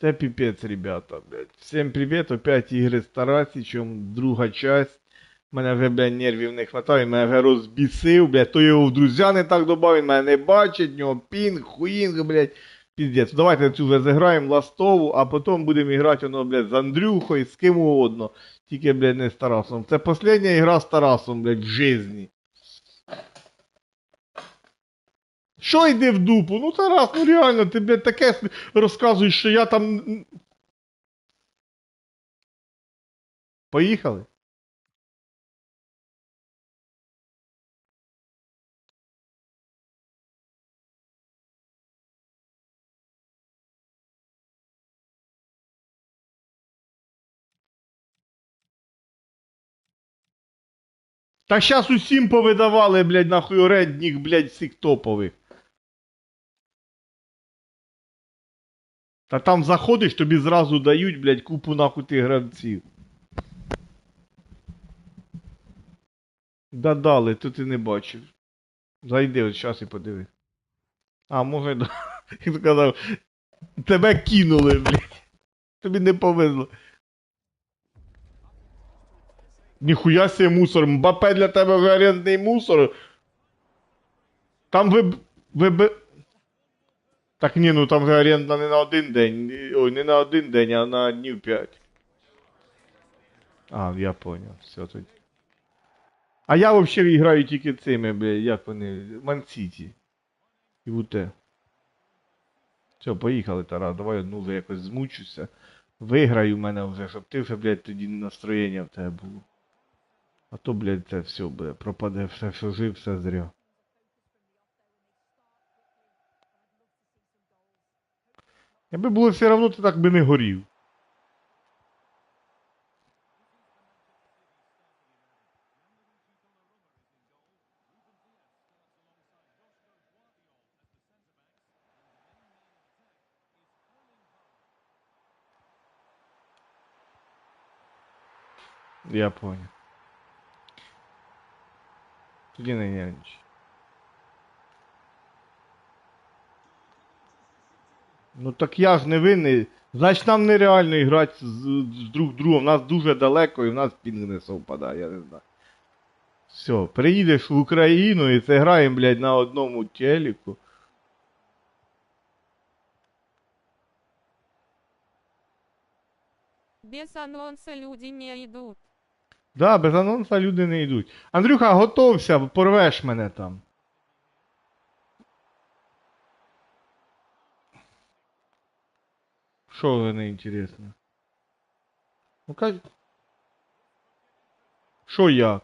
Це піпець, ребята, блядь. Всім привіт, опять ігри з Тарасичем, друга часть. Мене вже, блядь, нервів не хватає, мене вже розбісив, блядь, то його в друзя не так добав, він мене не бачить, нього пінг, хуїнг, блядь. Піздець. Давайте цю вже зіграємо ластову, а потім будемо грати воно, блядь, з Андрюхою, з ким угодно. Тільки, блядь, не з Тарасом. Це остання ігра з Тарасом, блядь, в житті. Що йди в дупу? Ну, Тарас, ну реально, ти, блядь, таке розказуєш, що я там. Поїхали? Та щас усім повидавали, блядь, нахуй оредніх, блядь, всіх топових. Та там заходиш, тобі зразу дають, блядь, купу нахуй тих гравців. Да дали, то ти не бачив. Зайди, от щас і подиви. А, може. Він сказав, тебе кинули, блядь. Тобі не повезло. Ніхуя себе мусор. Мбапе для тебе вже мусор. Там ви. ви. Так ні, ну там оренда не на один день. Ой, не на один день, а на днів 5. А, я понял. Все тоді. А я взагалі граю тільки цими, бля, як вони. Ман-Сіті. І УТ. Все, поїхали, Тарас, давай одну якось змучуся. Виграю в мене вже, щоб ти вже, блядь, тоді настроєння в тебе було. А то, блядь, це все, блядь, пропаде все, що жив, все зря. Якби було все одно, ти так би не горів. Я понял. Тоді не нервничай. Ну так я ж не винний. Значить нам нереально грати з, з друг другом. Нас дуже далеко і в нас пінг не совпадає, я не знаю. Все, приїдеш в Україну і це граємо, блядь, на одному телеку. Без анонса люди не идут. Да, без анонса люди не йдуть. Андрюха, готовся, порвеш мене там. Що вже не інтересно? Ну кажь. Що як?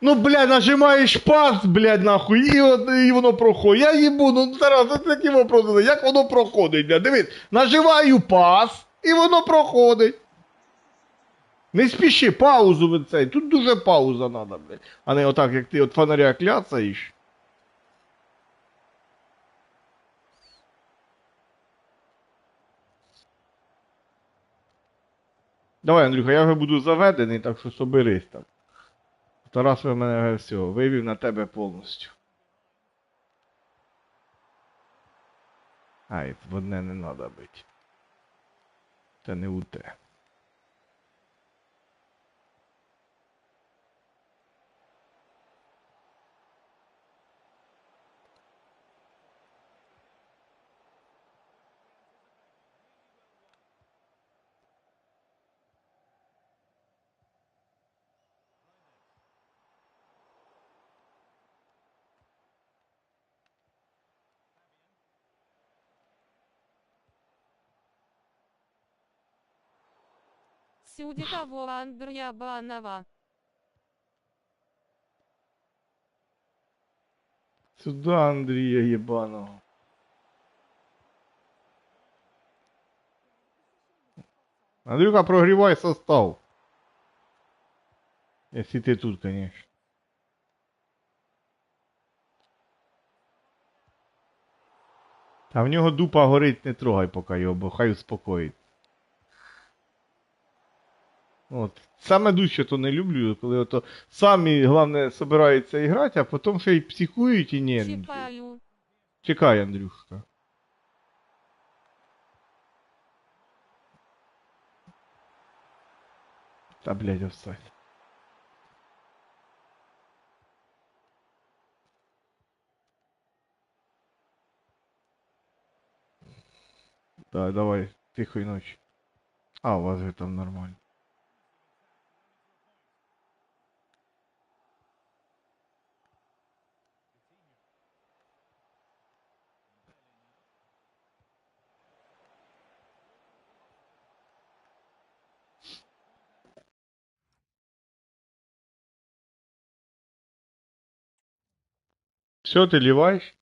Ну, блядь, нажимаєш пас, блядь, нахуй, і, от, і воно проходить. Я їбу, ну зараз це такі вопроси. Як воно проходить, блядь? Дивись, нажимаю пас, і воно проходить. Не спіши, паузу цей. Тут дуже пауза треба, блядь. А не отак, як ти от фонаря кляцаєш. Давай, Андрюха, я вже буду заведений, так що соберись там. Тарас ви мене вже все, вивів на тебе повністю. Ай, в одне не треба бити. Це не у те. Сюди того Андрея Банова. Сюда Андрія єбаного. Андрюха, прогрівай состав. Если ти тут, конечно. Та в нього дупа горить, не трогай поки його, бо хай успокоїть. От. Саме дужче то не люблю, коли ото самі, головне, собираються грати, а потім ще й психують і нервничають. Чипаю. Чекай, Андрюшка. Та, блядь, офсайд. Да, давай, тихої ночі. А, у вас же там нормально. Все, ты ливаешь?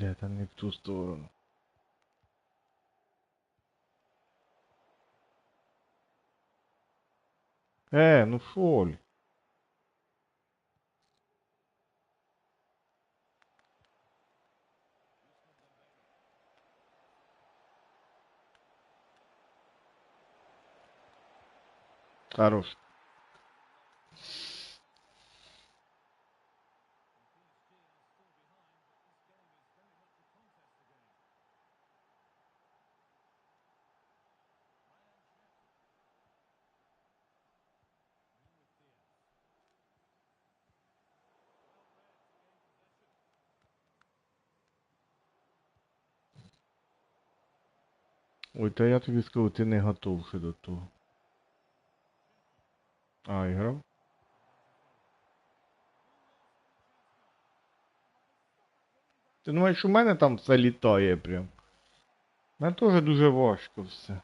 Бля, там не в ту сторону. Е, ну фоль. Хорош. Ой, та я тобі скажу, ти не готов ще до того. А, іграв? Ти думаєш, у мене там все літає прям? У мене теж дуже важко все.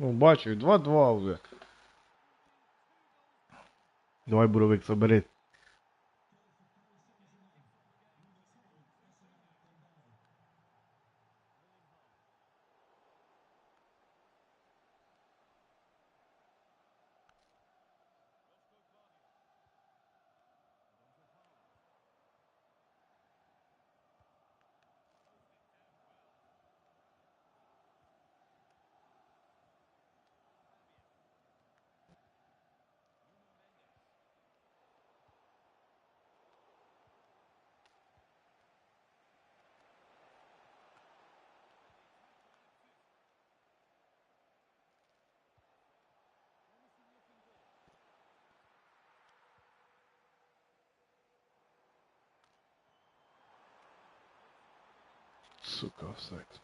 Ну, бачу, 2-2 вже. Давай, буровик, собери. Сука, офсайд.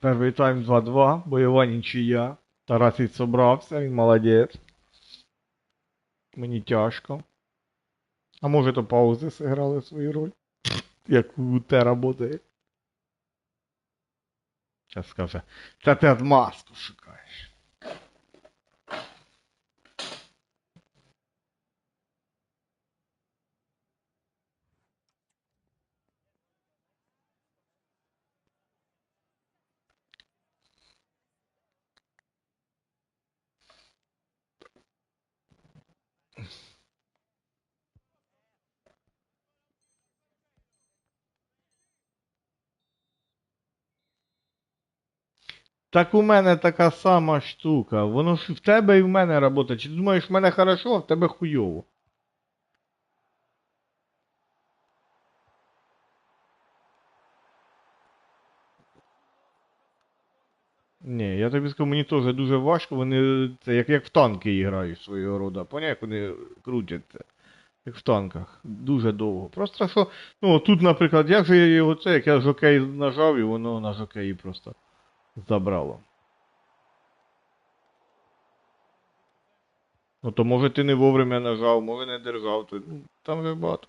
Перший тайм 2-2, бойова нічия. Тарасик собрався, він молодець. Мені тяжко. А може то паузи зіграли свою роль? Як у те работає. Сейчас скаже. Та ти отмазку шукаєш. Так у мене така сама штука. Воно ж в тебе і в мене робота. Чи ти думаєш, в мене хорошо, а в тебе хуйово? Ні, я тобі скажу, мені теж дуже важко, вони це як, як в танки грають свого роду. Поняв, як вони крутяться. Як в танках. Дуже довго. Просто що, ну тут, наприклад, як же я його це, як я жокей нажав, і воно на жокеї просто забрало. Ну то може ти не вовремя нажав, може не держав, то, там же багато.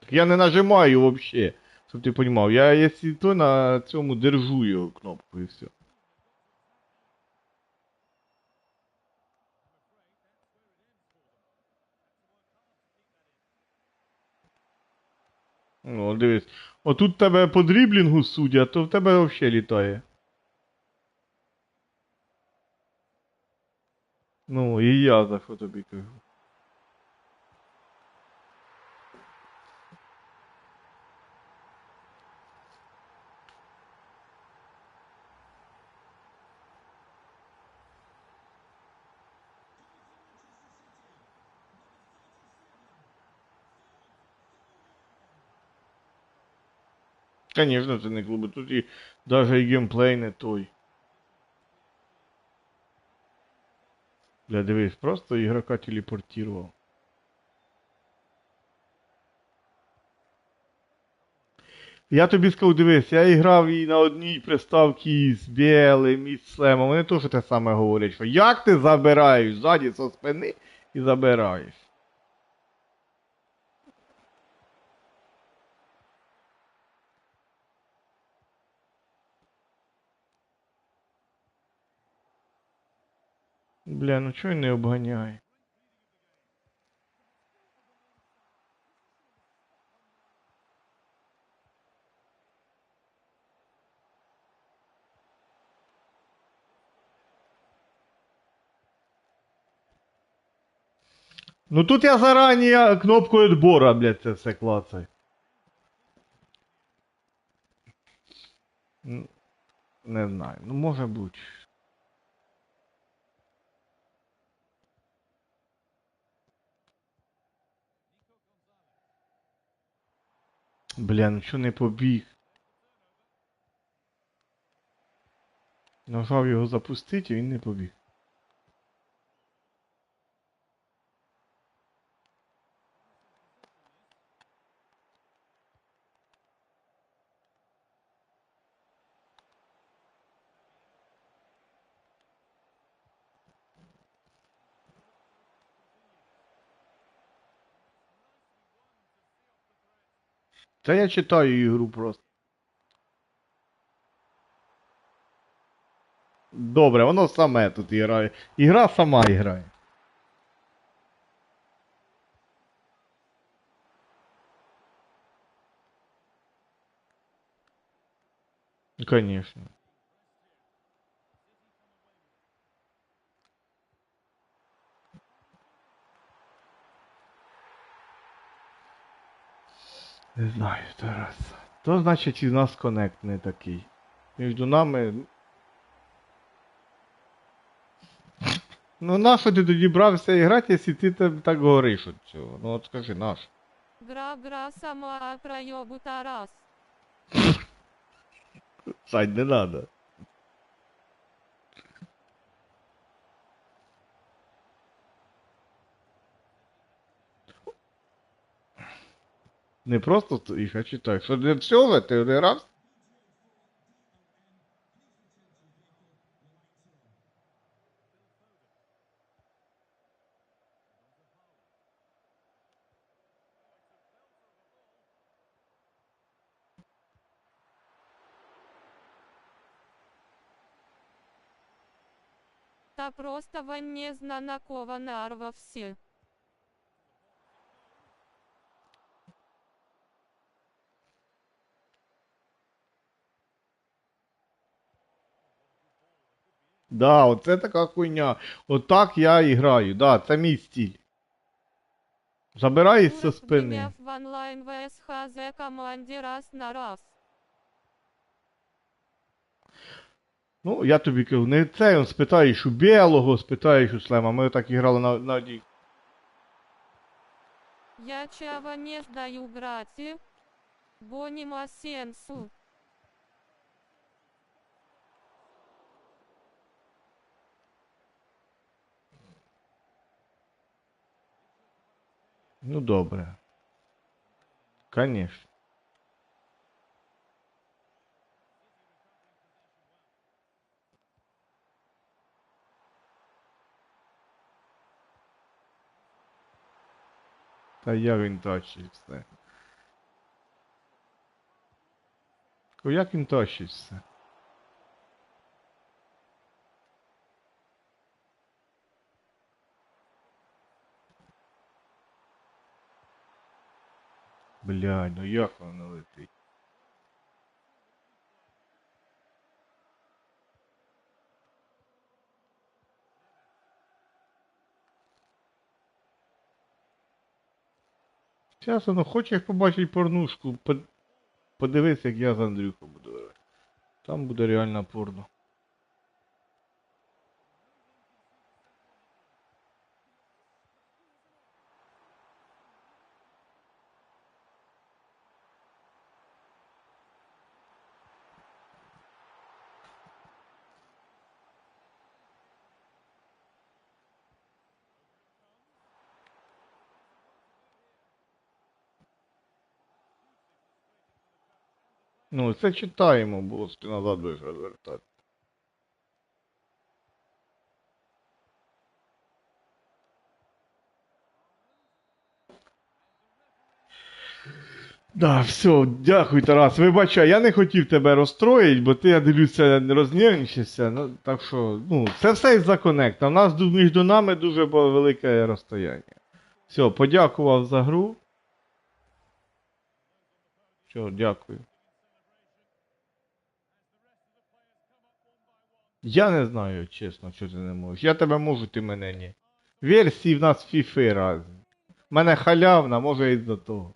Так я не нажимаю вообще, щоб ти розумів. Я, якщо то на цьому держу його кнопку і все. Ну, дивись. Отут тебе по дріблінгу судять, то в тебе взагалі літає. Ну, і я за що Конечно, це не клуби. Тут і даже і геймплей не той. Бля, дивись, просто ігрока телепортував. Я тобі сказав, дивись, я грав і на одній приставці з білим, і слемом. Вони теж те саме говорять, що як ти забираєш ззаді со спини і забираєш. Бля, ну чого не обганяє? Ну тут я зарані кнопкою відбора, блядь, це все клацаю. Не знаю, ну може бути. Бля, ну чо не побіг? Нажав його запустити, і він не побіг. Та я читаю ігру просто. Добре, воно саме тут грає. Ігра сама грає. Конечно. Не знаю, Тарас. То значить і в нас коннект не такий. Між нами. Ну нащо ти тоді брався грати, якщо ти там так говориш от цього? Ну от скажи, наш. Гра-гра сама проебу Тарас. Сань, не надо. Не просто їх, а читай. Що для цього ти один раз? Та просто вам не знанакова нарва все. Да, оце така хуйня. Отак я і граю. Да, це мій стиль. Забирай зі спини. В онлайн ВСХЗ команде раз на раз. Ну, я тобі кажу, не це он спитаєш у білого, спитаєш у слема. Ми так і грали на, на одній. Я чава не сдаю грати, бо нема сенсу. Ну добре. Конечно. Та як він тащить все. Як він тащить все? Блядь, ну як воно летить? Зараз воно хочеш побачити порнушку, по- подивись, як я з Андрюхом буду. Там буде реально порно. Ну, це читаємо, було ти назад будеш розвертати. Да, все, дякую, Тарас. Вибачай, я не хотів тебе розстроїти, бо ти, я дивлюся, не рознервничався. Ну, так що, ну, це все із-за коннекта. У нас між нами дуже велике розстояння. Все, подякував за гру. Все, дякую. Я не знаю, чесно, що ти не можеш. Я тебе можу, ти мене ні. Версії в нас фіфи разні. Мене халявна, може і за того.